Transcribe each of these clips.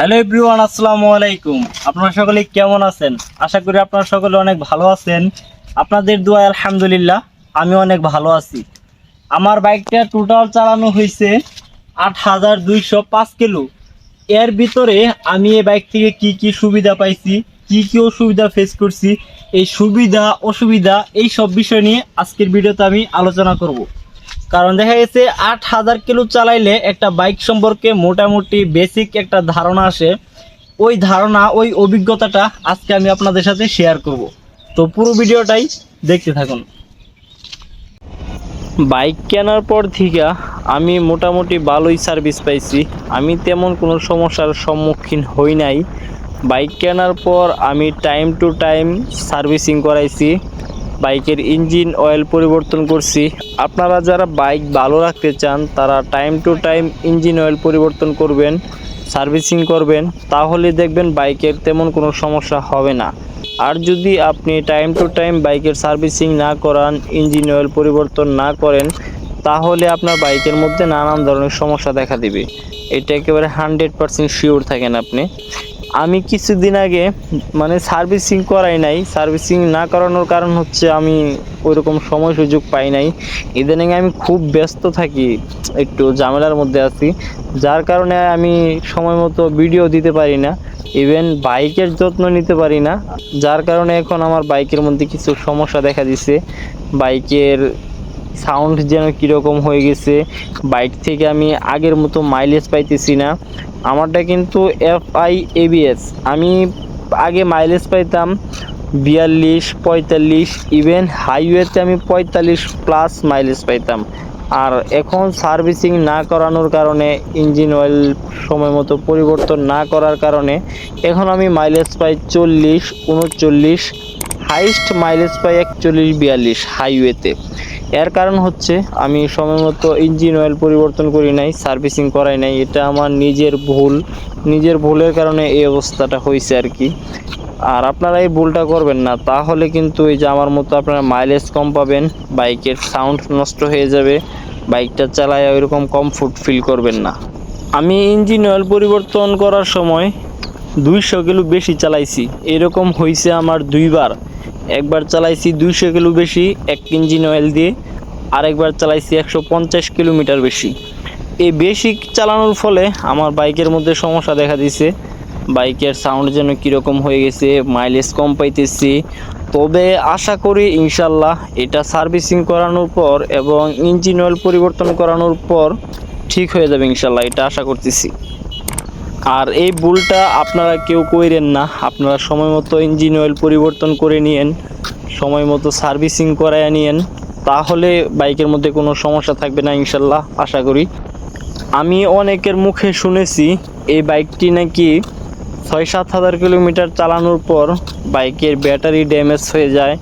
Hello everyone, আসসালামু আলাইকুম। আপনারা সকলে কেমন আছেন? আশা করি আপনারা সকলে অনেক ভালো আছেন। আপনাদের দোয়া আলহামদুলিল্লাহ, আমি অনেক ভালো আছি। আমার বাইকটা টোটাল চালানো হয়েছে আট হাজার দুইশো পাঁচ কিলো। এর ভিতরে আমি এই বাইক থেকে কি কি সুবিধা পাইছি, কি কি অসুবিধা ফেস করছি, এই সুবিধা, অসুবিধা, এই সব বিষয় নিয়ে আজকের ভিডিওতে আমি আলোচনা করব। কারণ দেখা গেছে আট হাজার কিলো চালাইলে একটা বাইক সম্পর্কে মোটামুটি বেসিক একটা ধারণা আসে। ওই ধারণা, ওই অভিজ্ঞতাটা আজকে আমি আপনাদের সাথে শেয়ার করব। তো পুরো ভিডিওটাই দেখতে থাকুন। বাইক কেনার পর থেকে আমি মোটামুটি ভালোই সার্ভিস পাইছি। আমি তেমন কোনো সমস্যার সম্মুখীন হই নাই। বাইক কেনার পর আমি টাইম টু টাইম সার্ভিসিং করাইছি। বাইকের ইঞ্জিন অয়েল পরিবর্তন করছি। আপনারা যারা বাইক ভালো রাখতে চান, তারা time to time engine oil পরিবর্তন করবেন সার্ভিসিং করবেন, তাহলে দেখবেন বাইকের তেমন কোনো সমস্যা হবে না। আর যদি আপনি টাইম টু টাইম বাইকের সার্ভিসিং না করান, ইঞ্জিন অয়েল পরিবর্তন না করেন, তাহলে আপনার বাইকের মধ্যে নানান ধরনের সমস্যা দেখা দিবে। এটা একেবারে হান্ড্রেড পারসেন্ট শিওর থাকেন আপনি। আমি কিছুদিন আগে মানে সার্ভিসিং করাই নাই। সার্ভিসিং না করানোর কারণ হচ্ছে আমি ওইরকম সময় সুযোগ পাই নাই। ইদানিং আমি খুব ব্যস্ত থাকি, একটু ঝামেলার মধ্যে আছি। যার কারণে আমি সময় মতো ভিডিও দিতে পারি না, ইভেন বাইকের যত্ন নিতে পারি না। যার কারণে এখন আমার বাইকের মধ্যে কিছু সমস্যা দেখা দিছে। বাইকের সাউন্ড যেন কীরকম হয়ে গেছে। বাইক থেকে আমি আগের মতো মাইলেজ পাইতেছি না। আমারটা কিন্তু এফ আই এবিএস আমি আগে মাইলেজ পাইতাম বিয়াল্লিশ, পঁয়তাল্লিশ ইভেন হাইওয়েতে আমি পঁয়তাল্লিশ প্লাস মাইলেজ পাইতাম। আর এখন সার্ভিসিং না করানোর কারণে ইঞ্জিন অয়েল সময় মতো পরিবর্তন না করার কারণে, এখন আমি মাইলেজ পাই চল্লিশ, উনচল্লিশ হাইস্ট মাইলেজ পাই একচল্লিশ, বিয়াল্লিশ হাইওয়েতে এর কারণ হচ্ছে আমি সময় মতো ইঞ্জিন অয়েল পরিবর্তন করি নাই সার্ভিসিং করাই নাই, এটা আমার নিজের ভুল। নিজের ভুলের কারণে এই অবস্থাটা হয়েছে আর কি। আর আপনারা এই ভুলটা করবেন না, তাহলে কিন্তু এই যে আমার মতো আপনারা মাইলেজ কম পাবেন, বাইকের সাউন্ড নষ্ট হয়ে যাবে, বাইকটা চালায় ওইরকম কমফোর্ট ফিল করবেন না। আমি ইঞ্জিন অয়েল পরিবর্তন করার সময় দুইশো কিলো বেশি চালাইছি, এরকম হয়েছে আমার দুইবার। একবার চালাইছি দুইশো কিলো বেশি এক ইঞ্জিন অয়েল দিয়ে, আরেকবার চালাইছি একশো পঞ্চাশ কিলোমিটার বেশি। এই বেশি চালানোর ফলে আমার বাইকের মধ্যে সমস্যা দেখা দিছে বাইকের সাউন্ড যেন কীরকম হয়ে গেছে মাইলেজ কম পাইতেছি। তবে আশা করি ইনশাল্লাহ এটা সার্ভিসিং করানোর পর এবং ইঞ্জিন অয়েল পরিবর্তন করানোর পর ঠিক হয়ে যাবে ইনশাল্লাহ, এটা আশা করতেছি। আর এই ভুলটা আপনারা কেউ কইরেন না। আপনারা সময় মতো ইঞ্জিন অয়েল পরিবর্তন করে নিয়েন, সময় মতো সার্ভিসিং করায় নিয়েন। তাহলে বাইকের মধ্যে কোনো সমস্যা থাকবে না ইনশাল্লাহ, আশা করি। আমি অনেকের মুখে শুনেছি, এই বাইকটি নাকি ছয় সাত হাজার কিলোমিটার চালানোর পর বাইকের ব্যাটারি ড্যামেজ হয়ে যায়,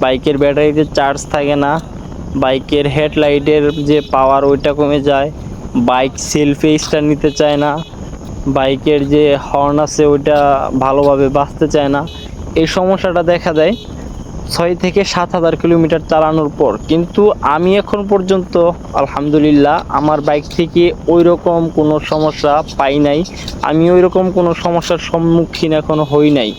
বাইকের ব্যাটারিতে চার্জ থাকে না, বাইকের হেডলাইটের যে পাওয়ার ওইটা কমে যায়, বাইক সেলফে স্টার নিতে চায় না। বাইকের যে হর্ন আছে, ওইটা ভালোভাবে বাঁচতে চায় না। এই সমস্যাটা দেখা দেয় ছয় থেকে সাত হাজার কিলোমিটার চালানোর পর। কিন্তু আমি এখন পর্যন্ত, আলহামদুলিল্লাহ, আমার বাইক থেকে ওই রকম কোনো সমস্যা পাই নাই। আমি ওই রকম কোনো সমস্যার সম্মুখীন এখনও হই নাই।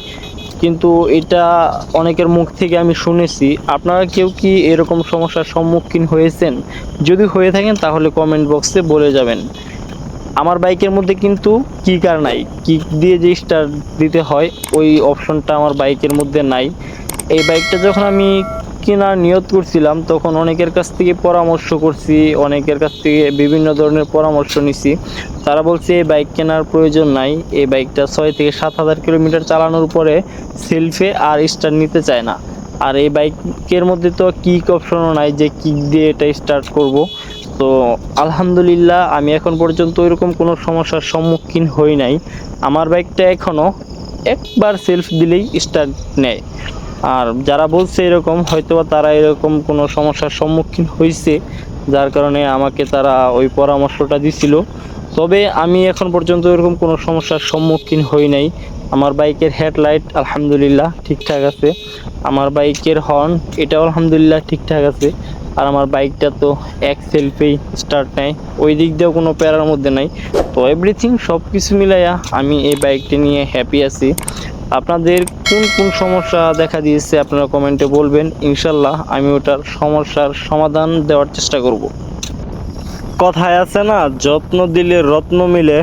কিন্তু এটা অনেকের মুখ থেকে আমি শুনেছি। আপনারা কেউ কি এরকম সমস্যার সম্মুখীন হয়েছেন? যদি হয়ে থাকেন, তাহলে কমেন্ট বক্সে বলে যাবেন। আমার বাইকের মধ্যে কিন্তু কিকার নাই। কিক দিয়ে যে স্টার্ট দিতে হয়, ওই অপশনটা আমার বাইকের মধ্যে নাই। এই বাইকটা যখন আমি কেনার নিয়ত করছিলাম, তখন অনেকের কাছ থেকে পরামর্শ করছি, অনেকের কাছ থেকে বিভিন্ন ধরনের পরামর্শ নিছি। তারা বলছে, এই বাইক কেনার প্রয়োজন নাই। এই বাইকটা ছয় থেকে সাত হাজার কিলোমিটার চালানোর পরে সেলফে আর স্টার্ট নিতে চায় না। আর এই বাইকের মধ্যে তো কিক অপশনও নাই যে কিক দিয়ে এটা স্টার্ট করব। তো আলহামদুলিল্লাহ, আমি এখন পর্যন্ত ওইরকম কোনো সমস্যার সম্মুখীন হই নাই। আমার বাইকটা এখনও একবার সেলফ দিলেই স্টার্ট নেয়। আর যারা বলছে এরকম, হয়তোবা তারা এরকম কোনো সমস্যার সম্মুখীন হয়েছে যার কারণে আমাকে তারা ওই পরামর্শটা দিছিল। তবে আমি এখন পর্যন্ত এরকম কোনো সমস্যার সম্মুখীন হই নাই। আমার বাইকের হেডলাইট আলহামদুলিল্লাহ ঠিকঠাক আছে। আমার বাইকের হর্ন এটাও আলহামদুলিল্লাহ ঠিকঠাক আছে। আর আমার বাইকটা তো এক সেলফেই স্টার্ট নেয়। ওই দিক দিয়েও কোনো প্যারার মধ্যে নাই। তো এভরিথিং সব কিছু মিলাইয়া আমি এই বাইকটি নিয়ে হ্যাপি আছি। আপনাদের কোন কোন সমস্যা দেখা দিয়েছে আপনারা কমেন্টে বলবেন। ইনশাল্লাহ আমি ওটার সমস্যার সমাধান দেওয়ার চেষ্টা করব। কথায় আছে না, যত্ন দিলে রত্ন মিলে।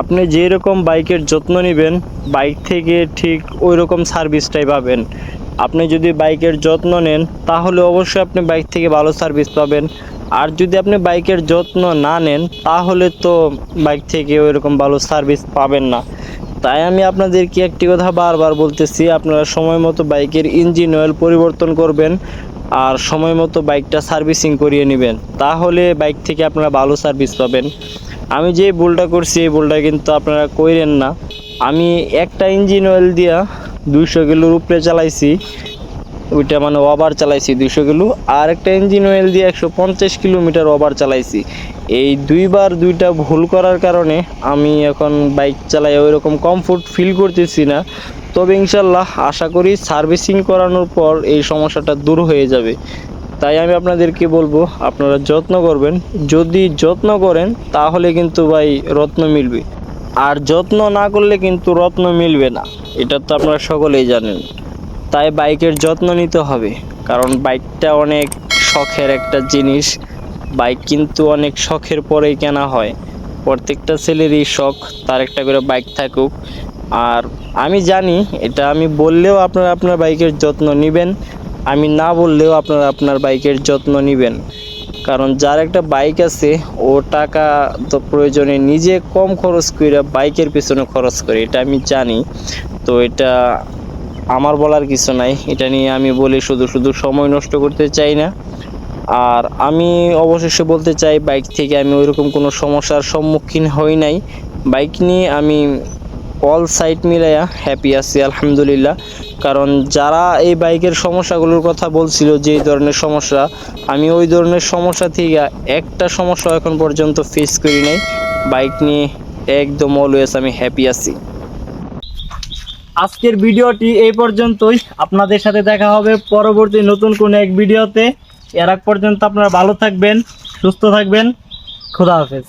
আপনি যেই রকম বাইকের যত্ন নেবেন, বাইক থেকে ঠিক ওই রকম সার্ভিসটাই পাবেন। আপনি যদি বাইকের যত্ন নেন, তাহলে অবশ্যই আপনি বাইক থেকে ভালো সার্ভিস পাবেন। আর যদি আপনি বাইকের যত্ন না নেন, তাহলে তো বাইক থেকে ওই রকম ভালো সার্ভিস পাবেন না। তাই আমি আপনাদেরকে একটি কথা বারবার বলতেছি, আপনারা সময় মতো বাইকের ইঞ্জিন অয়েল পরিবর্তন করবেন আর সময় মতো বাইকটা সার্ভিসিং করিয়ে নেবেন। তাহলে বাইক থেকে আপনারা ভালো সার্ভিস পাবেন। আমি যে ভুলটা করছি, এই ভুলটা কিন্তু আপনারা কইরেন না। আমি একটা ইঞ্জিন অয়েল দিয়া দুইশো কিলোর উপরে চালাইছি। ওইটা মানে ওভার চালাইছি দুইশো কিলো। আর একটা ইঞ্জিন অয়েল দিয়ে একশো পঞ্চাশ কিলোমিটার ওভার চালাইছি। এই দুইবার দুইটা ভুল করার কারণে আমি এখন বাইক চালাই ওই রকম কমফোর্ট ফিল করতেছি না। তবে ইনশাল্লাহ আশা করি সার্ভিসিং করানোর পর এই সমস্যাটা দূর হয়ে যাবে। তাই আমি আপনাদেরকে বলব, আপনারা যত্ন করবেন। যদি যত্ন করেন, তাহলে কিন্তু ভাই রত্ন মিলবে। আর যত্ন না করলে কিন্তু রত্ন মিলবে না। এটা তো আপনারা সকলেই জানেন। তাই বাইকের যত্ন নিতে হবে। কারণ বাইকটা অনেক শখের একটা জিনিস। বাইক কিন্তু অনেক শখের পরেই কেনা হয়। প্রত্যেকটা ছেলেরই শখ, তার একটা করে বাইক থাকুক। আর আমি জানি, এটা আমি বললেও আপনারা আপনার বাইকের যত্ন নেবেন। আমি না বললেও আপনারা আপনার বাইকের যত্ন নেবেন। কারণ যার একটা বাইক আছে, ও টাকা তো প্রয়োজনে নিজে কম খরচ করে বাইকের পেছনে খরচ করে, এটা আমি জানি। তো এটা আমার বলার কিছু নাই, এটা নিয়ে আমি বলি শুধু শুধু সময় নষ্ট করতে চাই না। আর আমি অবশেষে বলতে চাই বাইক থেকে আমি ওইরকম কোনো সমস্যার সম্মুখীন হই নাই। বাইক নিয়ে আমি অল সাইড মিলাইয়া হ্যাপি আছি, আলহামদুলিল্লাহ। কারণ যারা এই বাইকের সমস্যাগুলোর কথা বলছিল যে ধরনের সমস্যা, আমি ওই ধরনের সমস্যা থেকে একটা সমস্যা এখন পর্যন্ত ফেস করি নাই। বাইক নিয়ে একদম অলওয়েজ আমি হ্যাপি আছি। আজকের ভিডিওটি এই পর্যন্তই। আপনাদের সাথে দেখা হবে পরবর্তী নতুন কোনো এক ভিডিওতে। এর আগ পর্যন্ত আপনারা ভালো থাকবেন, সুস্থ থাকবেন। খোদা হাফেজ।